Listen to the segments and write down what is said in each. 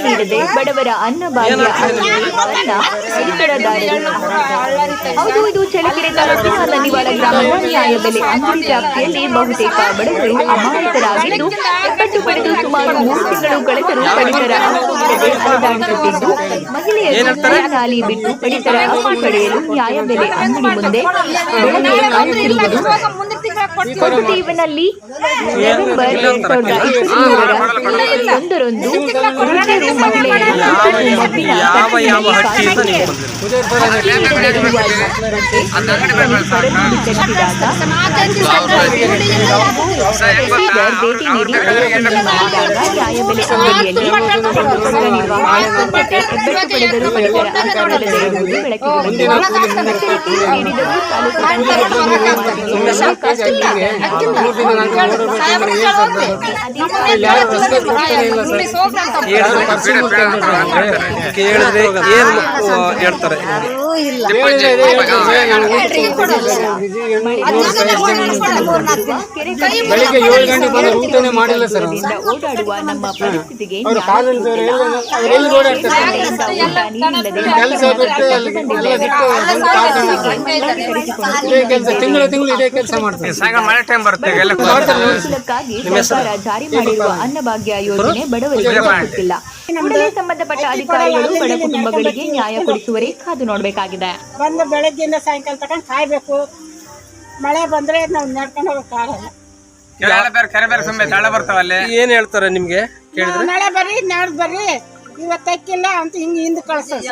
ನೀಡದೆ ಬಡವರ ಅನ್ನ ಭಾಗ್ಯ ಅನ್ನದೆ ಅನ್ನ ಪಡಿತರದಾರರು ಹೌದು ಇದು ಚಳ್ಳಕೆರೆ ತಾಲೂಕಿನ ಲನಿವಾಳ ಗ್ರಾಮದ ನ್ಯಾಯಬೆಲೆ ಅಂಗಡಿ ವ್ಯಾಪ್ತಿಯಲ್ಲಿ ಬಹುತೇಕ ಬಡವರು ಅಮಾಯಕರಾಗಿದ್ದು ಹೆಬ್ಬಟ್ಟು ಪಡೆದು ಸುಮಾರು ಮೂರು ತಿಂಗಳು ಕಳೆದರೂ ಪಡಿತರ ನೀಡದೆ ಅಲೆದಾಡುತ್ತಿದ್ದು ಮಹಿಳೆಯರು ನಾಲಿ ಬಿಟ್ಟು ಪಡಿತರ ಅಕ್ಕಿ ಪಡೆಯಲು ನ್ಯಾಯಬೆಲೆ ಅಂಗಡಿ ಮುಂದೆ ಬೆಳಗ್ಗೆ ಕಾಯುತ್ತಿರುವುದು ಕೊಟ್ಟು ಟಿವಿನಲ್ಲಿ ನವೆಂಬರ್ ಸಾವಿರದ ಇಪ್ಪತ್ಮೂರರ ಒಂದರಂದು ಮಹಿಳೆಯರು ಭೇಟಿ ನೀಡಿ ಪರಿಶೀಲನೆ ಮಾಡಿದಾಗ ನ್ಯಾಯಬೆಲೆ ನಿರ್ವಹಣೆ ಹೆಬ್ಬೆಟ್ಟು ಪಡೆದರೂ ಪಡಿತರ ಬೆಳಕಿಗೆ ನೀಡಿದರೂ ತಾಲೂಕು ಕೇಳಿದ್ರೆ ಏನು ಹೇಳ್ತಾರೆ ಬೆಳಿಗ್ಗೆ ಏಳು ಗಂಟೆ ಬಂದು ಊಟನೇ ಮಾಡಿಲ್ಲ ಸರ್ ಊಟ ಓಡಾಡುವ ನಮ್ಮ ಪರಿಸ್ಥಿತಿಗೆ ಜಾರಿ ಮಾಡಿರುವ ಅನ್ನಭಾಗ್ಯ ಯೋಜನೆ ಬಡವರಿಗೆ ಕೂಡಲೇ ಸಂಬಂಧಪಟ್ಟ ಅಧಿಕಾರಿಗಳು ಬಡ ಕುಟುಂಬಗಳಿಗೆ ನ್ಯಾಯ ಕೊಡಿಸುವರೇ ಕಾದು ನೋಡಬೇಕಾಗಿದೆ. ಬಂದು ಬೆಳಗ್ಗೆಯಿಂದ ಸಾಯಂಕಾಲ ತನಕ ಕಾಯ್ಬೇಕು. ಮಳೆ ಬಂದ್ರೆ ನಾವು ನಡ್ಕೊಂಡು ಹೋಗಕ್ಕಾಗಲ್ಲ ಬೇರೆ ಕರೆ ಬೇರೆ ಸುಮ್ಮನೆ ತಳ ಬರ್ತಾವಲ್ಲಿ. ಏನ್ ಹೇಳ್ತಾರೆ ನಿಮ್ಗೆ? ನಾಳೆ ಬರ್ರಿ ನಾಡ್ದು ಬರ್ರಿ ಇವತ್ತಕ್ಕಿಲ್ಲ ಅಂತ ಹಿಂಗೆ ಹಿಂದೆ ಕಳ್ಸೋದು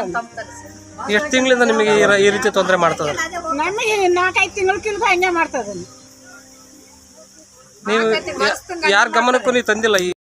ಎಷ್ಟು ತಿಂಗಳಿಂದ ನಿಮಗೆ ಈ ಈ ರೀತಿ ತೊಂದರೆ ಮಾಡ್ತದ? ನಮಗೆ ನಾಲ್ಕೈದು ತಿಂಗಳಕ್ಕಿಂತ ಹಂಗೆ ಮಾಡ್ತದ ನೀವು ಯಾರ ಗಮನಕ್ಕೂ ನೀವು ತಂದಿಲ್ಲ ಈ